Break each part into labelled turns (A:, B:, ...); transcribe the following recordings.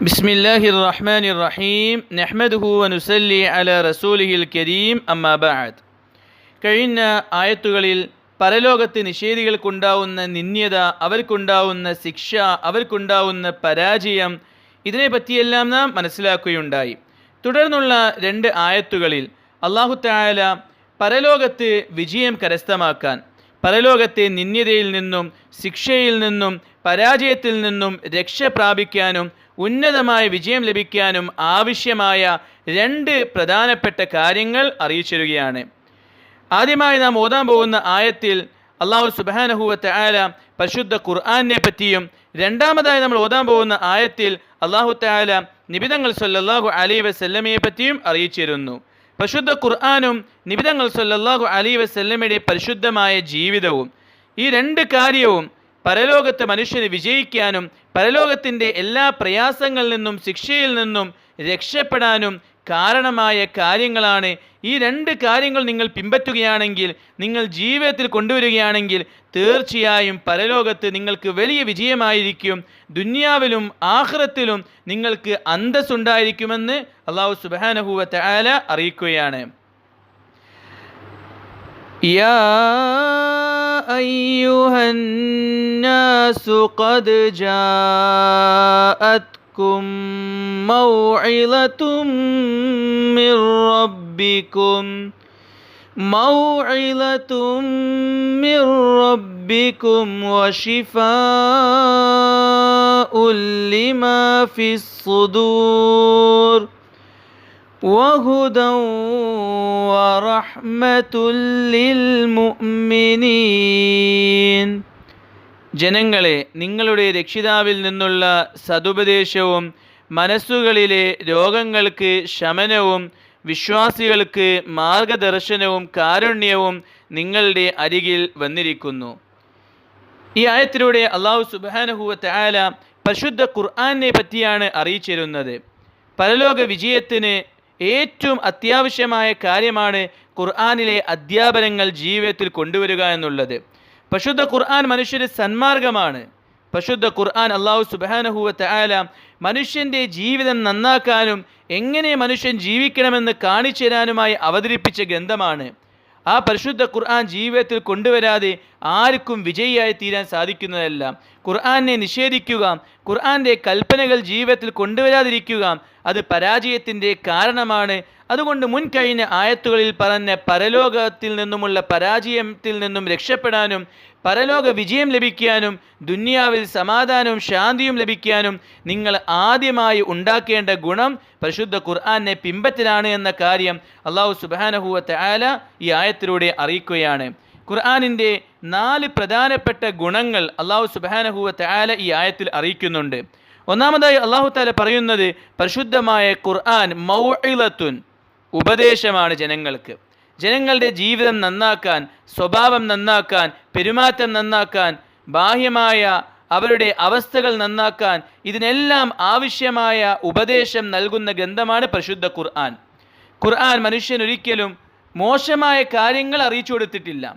A: بسم الله الرحمن الرحيم نحمده ونسلي على رسوله الكريم أما بعد കഴിഞ്ഞ ആയത്തുകളിൽ പരലോകത്ത് നിഷേധികൾക്കുണ്ടാവുന്ന നിന്ദ്യത അവർക്കുണ്ടാവുന്ന ശിക്ഷ അവർക്കുണ്ടാവുന്ന പരാജയം ഇതിനെ പറ്റിയെല്ലാം നാം മനസ്സിലാക്കുകയുണ്ടായി തുടർന്നുള്ള രണ്ട് ആയത്തുകളിൽ അള്ളാഹു തായാല പരലോകത്ത് വിജയം കരസ്ഥമാക്കാൻ പരലോകത്തെ നിന്ദ്യതയിൽ നിന്നും ശിക്ഷയിൽ നിന്നും പരാജയത്തിൽ നിന്നും രക്ഷ പ്രാപിക്കാനും ഉന്നതമായ വിജയം ലഭിക്കാനും ആവശ്യമായ രണ്ട് പ്രധാനപ്പെട്ട കാര്യങ്ങൾ അറിയിച്ചിരുകയാണ്. ആദ്യമായി നാം ഓതാൻ പോകുന്ന ആയത്തിൽ അള്ളാഹു സുബാനഹുവത്ത് ആല പരിശുദ്ധ ഖുർആാനിനെ പറ്റിയും രണ്ടാമതായി നമ്മൾ ഓതാൻ പോകുന്ന ആയത്തിൽ അള്ളാഹു താല നിബിതങ്ങൾ സല്ലല്ലാഹു അലൈ വസല്ലമയെ പറ്റിയും അറിയിച്ചിരുന്നു. പരിശുദ്ധ ഖുർആാനും നിബിതങ്ങൾ സല്ലല്ലാഹു അലൈ വസല്ലമയുടെ പരിശുദ്ധമായ ജീവിതവും ഈ രണ്ട് കാര്യവും പരലോകത്ത് മനുഷ്യന് വിജയിക്കാനും പരലോകത്തിന്റെ എല്ലാ പ്രയാസങ്ങളിൽ നിന്നും ശിക്ഷയിൽ നിന്നും രക്ഷപ്പെടാനും കാരണമായ കാര്യങ്ങളാണ്. ഈ രണ്ട് കാര്യങ്ങൾ നിങ്ങൾ പിൻപറ്റുകയാണെങ്കിൽ നിങ്ങൾ ജീവിതത്തിൽ കൊണ്ടുവരികയാണെങ്കിൽ തീർച്ചയായും പരലോകത്ത് നിങ്ങൾക്ക് വലിയ വിജയമായിരിക്കും. ദുന്യാവിലും ആഹ്റത്തിലും നിങ്ങൾക്ക് അന്തസ്സുണ്ടായിരിക്കുമെന്ന് അള്ളാഹു സുബാനഹുവ തആല അറിയിക്കുകയാണ്. يا أيها الناس قد جاءتكم موعظة من ربكم موعظة من ربكم وشفاء لما في الصدور. وهدى ورحمة للمؤمنين ജനങ്ങളെ നിങ്ങളുടെ രക്ഷിതാവിൽ നിന്നുള്ള സതുപദേശവും മനസ്സുകളിലെ രോഗങ്ങൾക്ക് ശമനവും വിശ്വാസികൾക്ക് മാർഗദർശനവും കാരുണ്യവും നിങ്ങളുടെ അരികിൽ വന്നിരിക്കുന്നു ഈ ആയത്തിലൂടെ അള്ളാഹു സുബാനഹുവത്ത് ആല പരിശുദ്ധ ഖുർആാനെ പറ്റിയാണ് അറിയിച്ചിരുന്നത് പരലോക വിജയത്തിന് ഏറ്റവും അത്യാവശ്യമായ കാര്യമാണ് ഖുർആാനിലെ അധ്യാപനങ്ങൾ ജീവിതത്തിൽ കൊണ്ടുവരിക എന്നുള്ളത്. പശുദ്ധ ഖുർആൻ മനുഷ്യന് സന്മാർഗമാണ്. പശുദ്ധ ഖുർആൻ അള്ളാഹു സുബാനഹുവത്ത് ആല മനുഷ്യന്റെ ജീവിതം നന്നാക്കാനും എങ്ങനെ മനുഷ്യൻ ജീവിക്കണമെന്ന് കാണിച്ചു തരാനുമായി അവതരിപ്പിച്ച ഗ്രന്ഥമാണ്. ആ പരിശുദ്ധ ഖുർആൻ ജീവിതത്തിൽ കൊണ്ടുവരാതെ ആർക്കും വിജയിയായി തീരാൻ സാധിക്കുന്നതല്ല. ഖുർആനെ നിഷേധിക്കുക ഖുർആന്റെ കൽപ്പനകൾ ജീവിതത്തിൽ കൊണ്ടുവരാതിരിക്കുക അത് പരാജയത്തിന്റെ കാരണമാണ്. അതുകൊണ്ട് മുൻ കഴിഞ്ഞ ആയത്തുകളിൽ പറഞ്ഞ പരലോകത്തിൽ നിന്നുമുള്ള പരാജയത്തിൽ നിന്നും രക്ഷപ്പെടാനും പരലോക വിജയം ലഭിക്കാനും ദുന്യാവിൽ സമാധാനവും ശാന്തിയും ലഭിക്കാനും നിങ്ങൾ ആദ്യമായി ഉണ്ടാക്കേണ്ട ഗുണം പരിശുദ്ധ ഖുർആാനെ പിമ്പത്തിലാണ് എന്ന കാര്യം അള്ളാഹു സുബാനഹുവത്തെ ആല ഈ ആയത്തിലൂടെ അറിയിക്കുകയാണ്. ഖുർആാനിന്റെ നാല് പ്രധാനപ്പെട്ട ഗുണങ്ങൾ അള്ളാഹു സുബാനഹുവത്തെ ആല ഈ ആയത്തിൽ അറിയിക്കുന്നുണ്ട്. ഒന്നാമതായി അള്ളാഹു താല പറയുന്നത് പരിശുദ്ധമായ ഖുർആൻ മൗഇലത്തുൻ ഉപദേശമാണ് ജനങ്ങൾക്ക്. ജനങ്ങളുടെ ജീവിതം നന്നാക്കാൻ സ്വഭാവം നന്നാക്കാൻ പെരുമാറ്റം നന്നാക്കാൻ ബാഹ്യമായ അവരുടെ അവസ്ഥകൾ നന്നാക്കാൻ ഇതിനെല്ലാം ആവശ്യമായ ഉപദേശം നൽകുന്ന ഗ്രന്ഥമാണ് പരിശുദ്ധ ഖുർആൻ. ഖുർആൻ മനുഷ്യനൊരിക്കലും മോശമായ കാര്യങ്ങൾ അറിയിച്ചു കൊടുത്തിട്ടില്ല.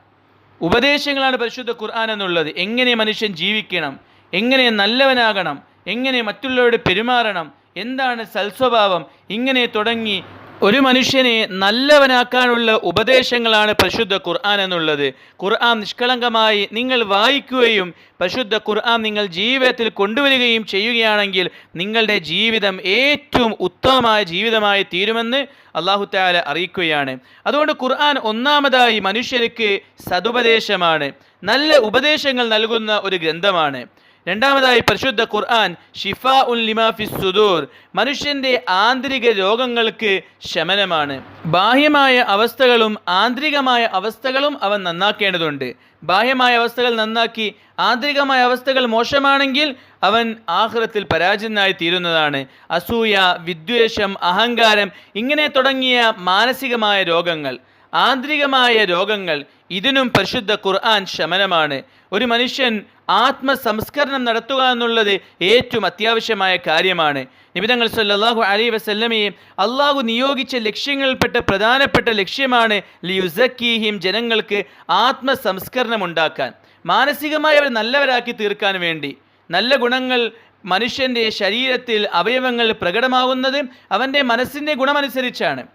A: ഉപദേശങ്ങളാണ് പരിശുദ്ധ ഖുർആൻ എന്നുള്ളത്. എങ്ങനെ മനുഷ്യൻ ജീവിക്കണം? എങ്ങനെ നല്ലവനാകണം? എങ്ങനെ മറ്റുള്ളവരോട് പെരുമാറണം? എന്താണ് സൽസ്വഭാവം? ഇങ്ങനെ തുടങ്ങി ഒരു മനുഷ്യനെ നല്ലവനാക്കാനുള്ള ഉപദേശങ്ങളാണ് പരിശുദ്ധ ഖുർആൻ എന്നുള്ളത്. ഖുർആൻ നിഷ്കളങ്കമായി നിങ്ങൾ വായിക്കുകയും പരിശുദ്ധ ഖുർആൻ നിങ്ങൾ ജീവിതത്തിൽ കൊണ്ടുവരികയും ചെയ്യുകയാണെങ്കിൽ നിങ്ങളുടെ ജീവിതം ഏറ്റവും ഉത്തമമായ ജീവിതമായി തീരുമെന്ന് അള്ളാഹു താല അറിയിക്കുകയാണ്. അതുകൊണ്ട് ഖുർആൻ ഒന്നാമതായി മനുഷ്യർക്ക് സതുപദേശമാണ്. നല്ല ഉപദേശങ്ങൾ നൽകുന്ന ഒരു ഗ്രന്ഥമാണ്. രണ്ടാമതായി പരിശുദ്ധ ഖുർആൻ ഷിഫ ഉൽ ലിമാഫി സുദൂർ. മനുഷ്യന്റെ ആന്തരിക രോഗങ്ങൾക്ക് ശമനമാണ്. ബാഹ്യമായ അവസ്ഥകളും ആന്തരികമായ അവസ്ഥകളും അവൻ നന്നാക്കേണ്ടതുണ്ട്. ബാഹ്യമായ അവസ്ഥകൾ നന്നാക്കി ആന്തരികമായ അവസ്ഥകൾ മോശമാണെങ്കിൽ അവൻ ആഹ്റത്തിൽ പരാജയനായി തീരുന്നതാണ്. അസൂയ വിദ്വേഷം അഹങ്കാരം ഇങ്ങനെ തുടങ്ങിയ മാനസികമായ രോഗങ്ങൾ ആന്തരികമായ രോഗങ്ങൾ ഇതിനും പരിശുദ്ധ ഖുർആൻ ശമനമാണ്. ഒരു മനുഷ്യൻ ആത്മസംസ്കരണം നടത്തുക എന്നുള്ളത് ഏറ്റവും അത്യാവശ്യമായ കാര്യമാണ്. നിബിതങ്ങൾ സല്ലല്ലാഹു അലൈ വസല്ലമയെ അള്ളാഹു നിയോഗിച്ച ലക്ഷ്യങ്ങളിൽപ്പെട്ട പ്രധാനപ്പെട്ട ലക്ഷ്യമാണ് ലിയുസക്കീഹിം ജനങ്ങൾക്ക് ആത്മസംസ്കരണം ഉണ്ടാക്കാൻ. മാനസികമായി അവർ നല്ലവരാക്കി തീർക്കാൻ വേണ്ടി. നല്ല ഗുണങ്ങൾ മനുഷ്യന്റെ ശരീരത്തിൽ അവയവങ്ങൾ പ്രകടമാവുന്നത് അവന്റെ മനസ്സിന്റെ ഗുണമനുസരിച്ചാണ്.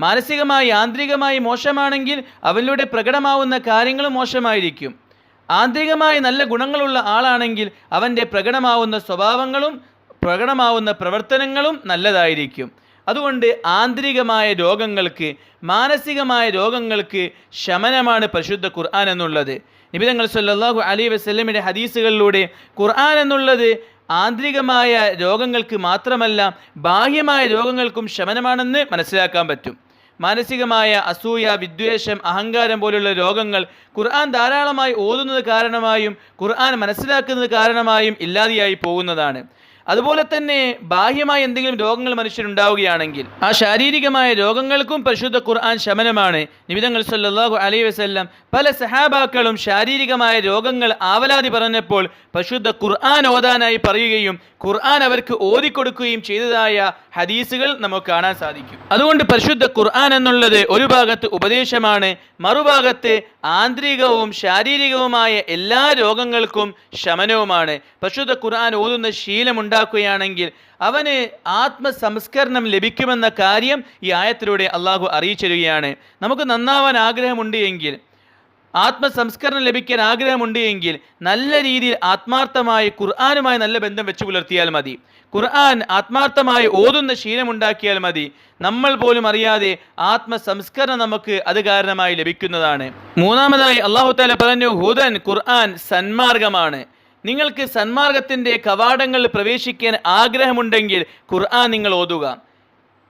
A: മാനസികമായി ആന്തരികമായി മോശമാണെങ്കിൽ അവനിലൂടെ പ്രകടമാവുന്ന കാര്യങ്ങളും മോശമായിരിക്കും. ആന്തരികമായി നല്ല ഗുണങ്ങളുള്ള ആളാണെങ്കിൽ അവന്റെ പ്രകടമാവുന്ന സ്വഭാവങ്ങളും പ്രകടമാവുന്ന പ്രവർത്തനങ്ങളും നല്ലതായിരിക്കും. അതുകൊണ്ട് ആന്തരികമായ രോഗങ്ങൾക്ക് മാനസികമായ രോഗങ്ങൾക്ക് ശമനമാണ് പരിശുദ്ധ ഖുർആൻ എന്നുള്ളത്. നിബിതങ്ങൾ സല്ലാഹു അലി വസല്ലമയുടെ ഹദീസുകളിലൂടെ ഖുർആൻ എന്നുള്ളത് ആന്തരികമായ രോഗങ്ങൾക്ക് മാത്രമല്ല ബാഹ്യമായ രോഗങ്ങൾക്കും ശമനമാണെന്ന് മനസ്സിലാക്കാൻ പറ്റും. മാനസികമായ അസൂയ വിദ്വേഷം അഹങ്കാരം പോലുള്ള രോഗങ്ങൾ ഖുർആൻ ധാരാളമായി ഓതുന്നത് കാരണമായും ഖുർആൻ മനസ്സിലാക്കുന്നത് കാരണമായും ഇല്ലാതെയായി പോകുന്നതാണ്. അതുപോലെ തന്നെ ബാഹ്യമായ എന്തെങ്കിലും രോഗങ്ങൾ മനുഷ്യനുണ്ടാവുകയാണെങ്കിൽ ആ ശാരീരികമായ രോഗങ്ങൾക്കും പരിശുദ്ധ ഖുർആൻ ശമനമാണ്. നിമിതങ്ങൾ സല്ലാഹു അലൈ വസ്ല്ലാം പല സഹാബാക്കളും ശാരീരികമായ രോഗങ്ങൾ ആവലാതി പറഞ്ഞപ്പോൾ പരിശുദ്ധ ഖുർആൻ ഓതാനായി പറയുകയും ഖുർആൻ അവർക്ക് ഓതിക്കൊടുക്കുകയും ചെയ്തതായ ഹദീസുകൾ നമുക്ക് കാണാൻ സാധിക്കും. അതുകൊണ്ട് പരിശുദ്ധ ഖുർആൻ എന്നുള്ളത് ഒരു ഭാഗത്ത് ഉപദേശമാണ് മറുഭാഗത്ത് ആന്തരികവും ശാരീരികവുമായ എല്ലാ രോഗങ്ങൾക്കും ശമനവുമാണ്. പരിശുദ്ധ ഖുർആൻ ഓതുന്ന ശീലമുണ്ടാക്കുകയാണെങ്കിൽ അവന് ആത്മസംസ്കരണം ലഭിക്കുമെന്ന കാര്യം ഈ ആയത്തിലൂടെ അള്ളാഹു അറിയിച്ചിരുകയാണ് നമുക്ക് നന്നാവാൻ ആഗ്രഹമുണ്ട് എങ്കിൽ ആത്മസംസ്കരണം ലഭിക്കാൻ ആഗ്രഹമുണ്ട് എങ്കിൽ നല്ല രീതിയിൽ ആത്മാർത്ഥമായി ഖുർആാനുമായി നല്ല ബന്ധം വെച്ച് പുലർത്തിയാൽ മതി. ഖുർആൻ ആത്മാർത്ഥമായി ഓതുന്ന ശീലമുണ്ടാക്കിയാൽ മതി. നമ്മൾ പോലും അറിയാതെ ആത്മസംസ്കരണം നമുക്ക് അത് കാരണമായി ലഭിക്കുന്നതാണ്. മൂന്നാമതായി അള്ളാഹു താല പറഞ്ഞു ഹുദൻ ഖുർആൻ സന്മാർഗമാണ്. നിങ്ങൾക്ക് സന്മാർഗത്തിന്റെ കവാടങ്ങളിൽ പ്രവേശിക്കാൻ ആഗ്രഹമുണ്ടെങ്കിൽ ഖുർആൻ നിങ്ങൾ ഓതുക.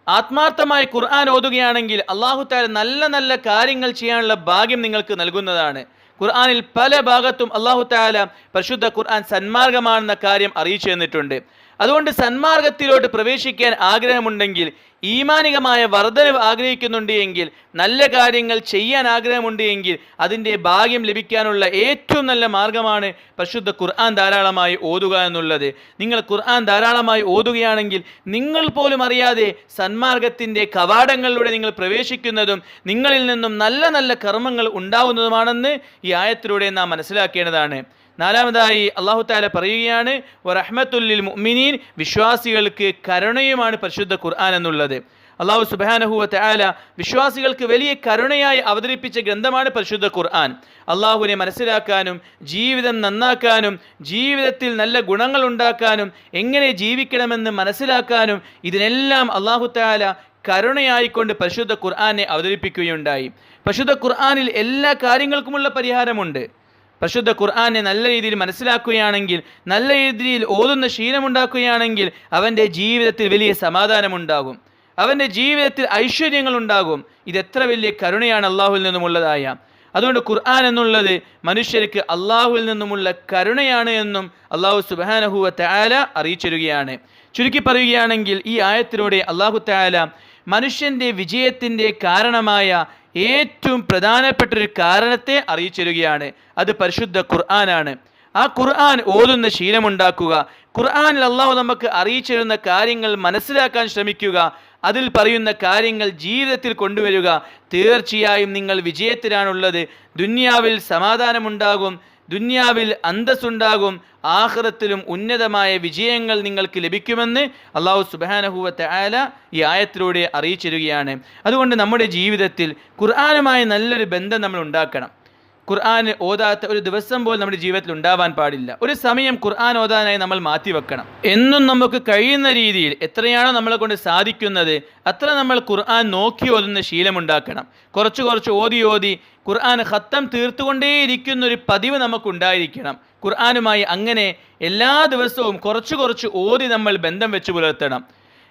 A: ആത്മാർത്ഥമായി ഖുർആൻ ഓതുകയാണെങ്കിൽ അള്ളാഹു താല നല്ല നല്ല കാര്യങ്ങൾ ചെയ്യാനുള്ള ഭാഗ്യം നിങ്ങൾക്ക് നൽകുന്നതാണ്. ഖുർആാനിൽ പല ഭാഗത്തും അള്ളാഹു താല പരിശുദ്ധ ഖുർആൻ സന്മാർഗമാണെന്ന കാര്യം അറിയിച്ചു തന്നിട്ടുണ്ട്. അതുകൊണ്ട് സന്മാർഗത്തിലോട്ട് പ്രവേശിക്കാൻ ആഗ്രഹമുണ്ടെങ്കിൽ ഈമാനികമായ വർധനവ് ആഗ്രഹിക്കുന്നുണ്ട് എങ്കിൽ നല്ല കാര്യങ്ങൾ ചെയ്യാൻ ആഗ്രഹമുണ്ട് എങ്കിൽ അതിന്റെ ഭാഗ്യം ലഭിക്കാനുള്ള ഏറ്റവും നല്ല മാർഗമാണ് പരിശുദ്ധ ഖുർആൻ ധാരാളമായി ഓതുക എന്നുള്ളത്. നിങ്ങൾ ഖുർആൻ ധാരാളമായി ഓതുകയാണെങ്കിൽ നിങ്ങൾ പോലും അറിയാതെ സന്മാർഗത്തിന്റെ കവാടങ്ങളിലൂടെ നിങ്ങൾ പ്രവേശിക്കുന്നതും നിങ്ങളിൽ നിന്നും നല്ല നല്ല കർമ്മങ്ങൾ ഉണ്ടാവുന്നതുമാണെന്ന് ഈ ആയത്തിലൂടെ നാം മനസ്സിലാക്കേണ്ടതാണ്. നാലാമതായി അള്ളാഹു താല പറയുകയാണ് റഹ്മത്തുല്ലിൽ മുഅ്മിനീൻ വിശ്വാസികൾക്ക് കരുണയുമാണ് പരിശുദ്ധ ഖുർആൻ എന്നുള്ളത്. അള്ളാഹു സുബാനഹുവ തആല വിശ്വാസികൾക്ക് വലിയ കരുണയായി അവതരിപ്പിച്ച ഗ്രന്ഥമാണ് പരിശുദ്ധ ഖുർആൻ. അള്ളാഹുവിനെ മനസ്സിലാക്കാനും ജീവിതം നന്നാക്കാനും ജീവിതത്തിൽ നല്ല ഗുണങ്ങൾ ഉണ്ടാക്കാനും എങ്ങനെ ജീവിക്കണമെന്ന് മനസ്സിലാക്കാനും ഇതിനെല്ലാം അള്ളാഹു താല കരുണയായിക്കൊണ്ട് പരിശുദ്ധ ഖുർആനെ അവതരിപ്പിക്കുകയുണ്ടായി. പരിശുദ്ധ ഖുർആനിൽ എല്ലാ കാര്യങ്ങൾക്കുമുള്ള പരിഹാരമുണ്ട്. പരിശുദ്ധ ഖുർആാനെ നല്ല രീതിയിൽ മനസ്സിലാക്കുകയാണെങ്കിൽ നല്ല രീതിയിൽ ഓതുന്ന ശീലമുണ്ടാക്കുകയാണെങ്കിൽ അവന്റെ ജീവിതത്തിൽ വലിയ സമാധാനമുണ്ടാകും. അവന്റെ ജീവിതത്തിൽ ഐശ്വര്യങ്ങൾ ഉണ്ടാകും ഇത് എത്ര വലിയ കരുണയാണ് അള്ളാഹുവിൽ നിന്നുമുള്ളതായ. അതുകൊണ്ട് ഖുർആൻ എന്നുള്ളത് മനുഷ്യർക്ക് അള്ളാഹുവിൽ നിന്നുമുള്ള കരുണയാണ് എന്നും അള്ളാഹു സുബാനഹുവ താല അറിയിച്ചിരുകയാണ്. ചുരുക്കി പറയുകയാണെങ്കിൽ ഈ ആയത്തിലൂടെ അള്ളാഹു താല മനുഷ്യന്റെ വിജയത്തിന്റെ കാരണമായ ഏറ്റവും പ്രധാനപ്പെട്ട ഒരു കാരണത്തെ അറിയിച്ചിരുകയാണ്. അത് പരിശുദ്ധ ഖുർആനാണ്. ആ ഖുർആൻ ഓതുന്ന ശീലമുണ്ടാക്കുക. ഖുർആനിൽ അള്ളാഹു നമുക്ക് അറിയിച്ചിരുന്ന കാര്യങ്ങൾ മനസ്സിലാക്കാൻ ശ്രമിക്കുക. അതിൽ പറയുന്ന കാര്യങ്ങൾ ജീവിതത്തിൽ കൊണ്ടുവരിക. തീർച്ചയായും നിങ്ങൾ വിജയത്തിലാണുള്ളത്. ദുന്യാവിൽ സമാധാനമുണ്ടാകും. ദുന്യാവിൽ അന്തസ്സുണ്ടാകും ആഹ്റത്തിലും ഉന്നതമായ വിജയങ്ങൾ നിങ്ങൾക്ക് ലഭിക്കുമെന്ന് അള്ളാഹു സുബാനഹുവത്തെ ആല ഈ ആയത്തിലൂടെ അറിയിച്ചിരുകയാണ് അതുകൊണ്ട് നമ്മുടെ ജീവിതത്തിൽ ഖുർആാനുമായി നല്ലൊരു ബന്ധം നമ്മൾ ഉണ്ടാക്കണം. ഖുർആൻ ഓതാത്ത ഒരു ദിവസം പോലും നമ്മുടെ ജീവിതത്തിൽ ഉണ്ടാവാൻ പാടില്ല. ഒരു സമയം ഖുർആൻ ഓതാനായി നമ്മൾ മാറ്റി വെക്കണം. എന്നും നമുക്ക് കഴിയുന്ന രീതിയിൽ എത്രയാണോ നമ്മളെ കൊണ്ട് സാധിക്കുന്നത് അത്ര നമ്മൾ ഖുർആൻ നോക്കി ഓതുന്ന ശീലമുണ്ടാക്കണം കുറച്ച് കുറച്ച് ഓതി ഓതി ഖുർആൻ ഹത്തം തീർത്തുകൊണ്ടേയിരിക്കുന്ന ഒരു പതിവ് നമുക്കുണ്ടായിരിക്കണം. ഖുർആനുമായി അങ്ങനെ എല്ലാ ദിവസവും കുറച്ച് കുറച്ച് ഓതി നമ്മൾ ബന്ധം വെച്ച് പുലർത്തണം.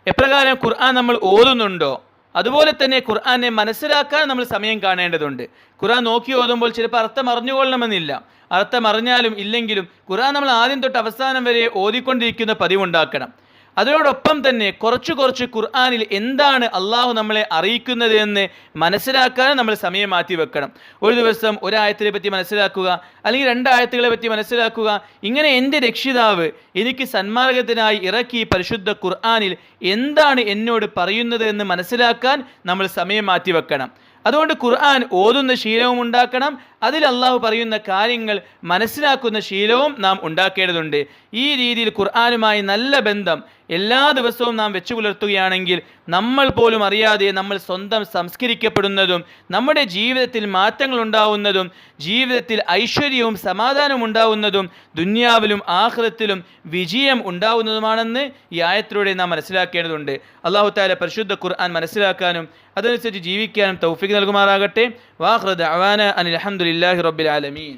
A: എപ്രകാരം ഖുർആൻ നമ്മൾ ഓതുന്നുണ്ടോ? അതുപോലെ തന്നെ ഖുർആനെ മനസ്സിലാക്കാൻ നമ്മൾ സമയം കാണേണ്ടതുണ്ട്. ഖുർആൻ നോക്കി ഓതുമ്പോൾ ചിലപ്പോൾ അർത്ഥം അറിഞ്ഞുകൊള്ളണമെന്നില്ല. അർത്ഥം അറിഞ്ഞാലും ഇല്ലെങ്കിലും ഖുർആൻ നമ്മൾ ആദ്യം തൊട്ട് അവസാനം വരെ ഓതിക്കൊണ്ടിരിക്കുന്ന പതിവുണ്ടാക്കണം. അതിനോടൊപ്പം തന്നെ കുറച്ച് കുറച്ച് ഖുർആാനിൽ എന്താണ് അള്ളാഹു നമ്മളെ അറിയിക്കുന്നത് എന്ന് മനസ്സിലാക്കാൻ നമ്മൾ സമയം മാറ്റി വെക്കണം. ഒരു ദിവസം ഒരായത്തിനെ പറ്റി മനസ്സിലാക്കുക അല്ലെങ്കിൽ രണ്ടായത്തുകളെ പറ്റി മനസ്സിലാക്കുക ഇങ്ങനെ എന്റെ രക്ഷിതാവ് എനിക്ക് സന്മാർഗത്തിനായി ഇറക്കി പരിശുദ്ധ ഖുർആാനിൽ എന്താണ് എന്നോട് പറയുന്നത് എന്ന് മനസ്സിലാക്കാൻ നമ്മൾ സമയം മാറ്റി വെക്കണം. അതുകൊണ്ട് ഖുർആൻ ഓതുന്ന ശീലവും ഉണ്ടാക്കണം അതിൽ അള്ളാഹു പറയുന്ന കാര്യങ്ങൾ മനസ്സിലാക്കുന്ന ശീലവും നാം ഉണ്ടാക്കേണ്ടതുണ്ട്. ഈ രീതിയിൽ ഖുർആാനുമായി നല്ല ബന്ധം എല്ലാ ദിവസവും നാം വെച്ചു പുലർത്തുകയാണെങ്കിൽ നമ്മൾ പോലും അറിയാതെ നമ്മൾ സ്വന്തം സംസ്കരിക്കപ്പെടുന്നതും നമ്മുടെ ജീവിതത്തിൽ മാറ്റങ്ങൾ ഉണ്ടാവുന്നതും ജീവിതത്തിൽ ഐശ്വര്യവും സമാധാനവും ഉണ്ടാവുന്നതും ദുന്യാവിലും ആഹ്ലത്തിലും വിജയം ഉണ്ടാവുന്നതുമാണെന്ന് ഈ ആയത്തിലൂടെ നാം മനസ്സിലാക്കേണ്ടതുണ്ട്. അള്ളാഹു താല പരിശുദ്ധ ഖുർആൻ മനസ്സിലാക്കാനും അതനുസരിച്ച് ജീവിക്കാനും തൗഫിക് നൽകുമാറാകട്ടെ. വാഹൃദ് അവാന അനിൽ لله رب العالمين.